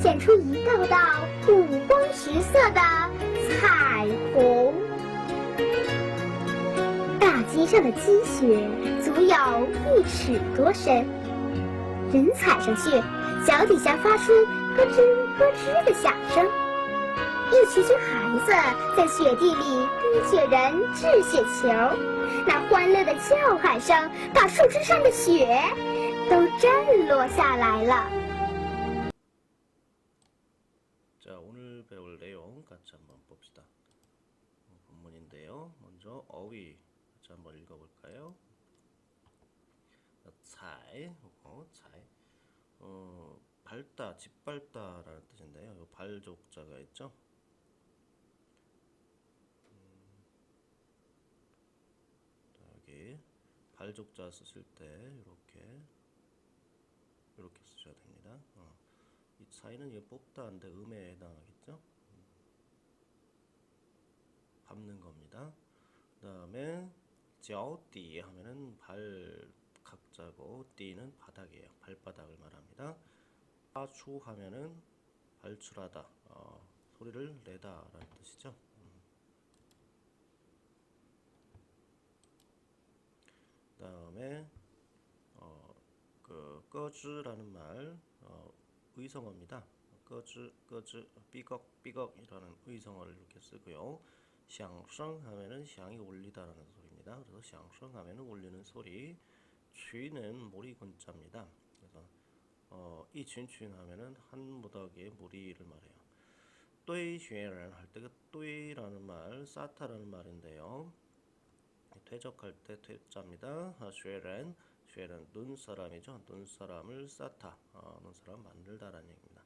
显出一道道五光十色的彩虹。大街上的积雪足有一尺多深。人踩上去，脚底下发出咯吱咯吱的响声。一群群孩子在雪地里堆雪人、掷雪球，那欢乐的叫喊声把树枝上的雪都震落下来了。 같이 한번 봅시다. 어, 본문인데요. 먼저 어휘 같이 한번 읽어볼까요? 잘, 어, 잘. 어, 밟다, 짓밟다라는 뜻인데요. 요 발족자가 있죠? 음, 자, 여기 발족자 쓰실 때 이렇게 이렇게 쓰셔야 됩니다. 어. 이 차이는 이거 뽑다인데 음에 해당하겠죠? 감는 겁니다. 그 다음에 쩌띠 하면은 발 각자고 띠는 바닥이에요. 발바닥을 말합니다. 파추 하면은 발출하다 어, 소리를 내다 라는 뜻이죠. 그 다음에 어, 그 꺼즈라는 말 어, 의성어입니다. 꺼즈 꺼즈 삐걱 삐걱 이라는 의성어를 이렇게 쓰고요. 샹성 하면은 샹이 올리다라는 소리입니다. 그래서 샹성 하면은 올리는 소리. 쥐는 모리 군자입니다. 그래서 어, 이 쥔쥔 하면은 한 무더기의 무리를 말해요. 또이쥐라는 할때 그 또이라는 말, 사타라는 말인데요. 퇴적할 때 퇴자입니다. 아, 쉐렌, 쉐렌 눈사람이죠. 눈사람을 사타, 어, 눈사람 만들다라는 얘기입니다.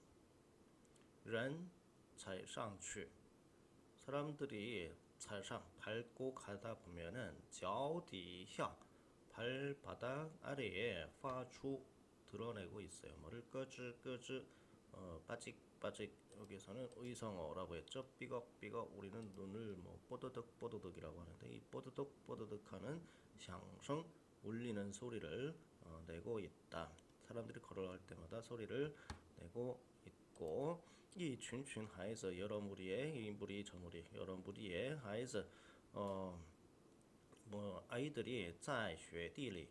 人踩上去， 사람들이 차상 밟고 가다 보면은 脚底下 발바닥 아래에 파추 드러내고 있어요. 뭐를 꺼즈 꺼즈 어, 빠직 빠직 여기서는 의성어라고 했죠. 삐걱 삐걱 우리는 눈을 뭐 뽀드득 뽀드득이라고 하는데 이 뽀드득 뽀드득하는 향성 울리는 소리를 어, 내고 있다. 사람들이 걸어갈 때마다 소리를 내고 있고 이 춘춘 하에서 여러 무리의 이 무리 저 무리 여러 무리의 하에서 어, 뭐 아이들이 在雪地里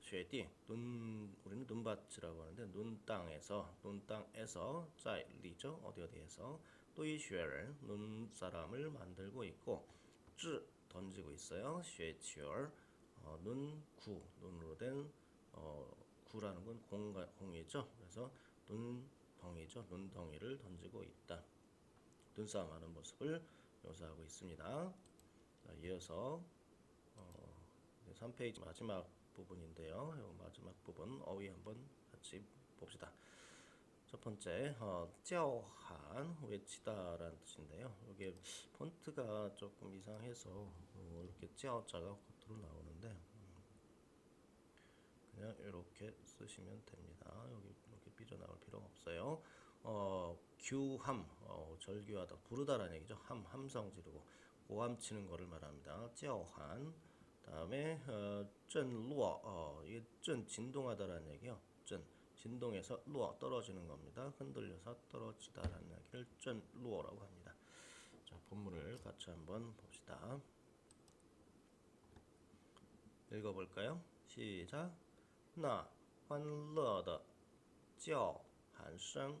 雪地 눈 우리는 눈밭이라고 하는데 눈 땅에서 눈 땅에서 在 리죠 어디 어디에서 또이雪人 눈 사람을 만들고 있고 掷 던지고 있어요 雪球 어, 눈구 눈으로 된 어, 구라는 건 공가, 공이죠 그래서 눈 말이죠. 눈덩이를 던지고 있다. 눈싸움하는 모습을 묘사하고 있습니다. 자, 이어서 어, 3페이지 마지막 부분인데요. 마지막 부분 어휘 한번 같이 봅시다. 첫 번째, 쩨어한 외치다라는 뜻인데요. 이게 폰트가 조금 이상해서 어, 이렇게 쩨어자가 겉으로 나오는데 음, 그냥 이렇게 쓰시면 됩니다. 여기 이렇게 삐져나올 필요가 없어요. 어, 규함, 어, 절규하다, 부르다라는 얘기죠. 함, 함성 지르고 고함 치는 거를 말합니다. 叫喊 다음에 어, 震落 어, 이게 震 진동하다라는 얘기요. 震 진동해서 루어 떨어지는 겁니다. 흔들려서 떨어지다라는 얘기를 震落라고 합니다. 자, 본문을 같이 한번 봅시다. 읽어볼까요? 시작. 那欢乐的叫喊声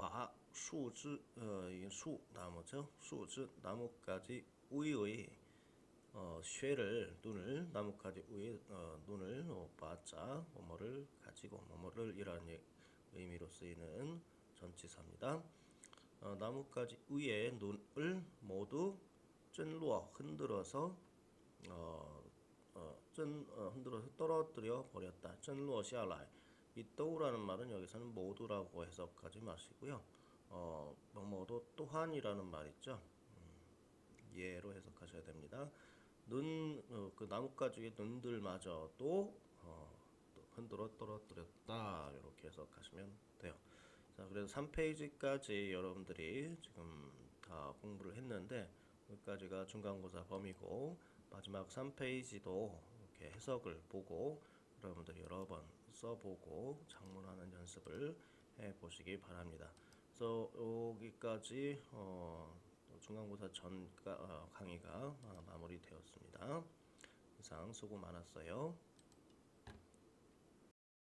把树枝呃一树 나무죠. 树枝 나뭇가지 위에 어, 쇠를 눈을 나뭇가지 위에 어, 눈을 어, 바자 뭐뭐를 가지고 뭐뭐를 이라는 예- 의미로 쓰이는 전치사입니다. 어, 나뭇가지 위에 눈을 모두 쩐루어 흔들어서 어, 어, 쩐 어, 흔들어서 떨어뜨려 버렸다. 쩐루어 샤라 이이 또우라는 말은 여기서는 모두라고 해석하지 마시고요. 어, 뭐 모두 또한이라는 말 있죠. 음, 예로 해석하셔야 됩니다. 눈, 어, 그 나뭇가지의 눈들마저도 어, 또 흔들어 떨어뜨렸다. 이렇게 해석하시면 돼요. 자, 그래서 3페이지까지 여러분들이 지금 다 공부를 했는데 여기까지가 중간고사 범위고 마지막 3페이지도 이렇게 해석을 보고 여러분들이 여러 번 써보고 작문하는 연습을 해 보시기 바랍니다. 그래서 여기까지 어, 중간고사 전 가- 어, 강의가 아, 마무리되었습니다. 이상 수고 많았어요.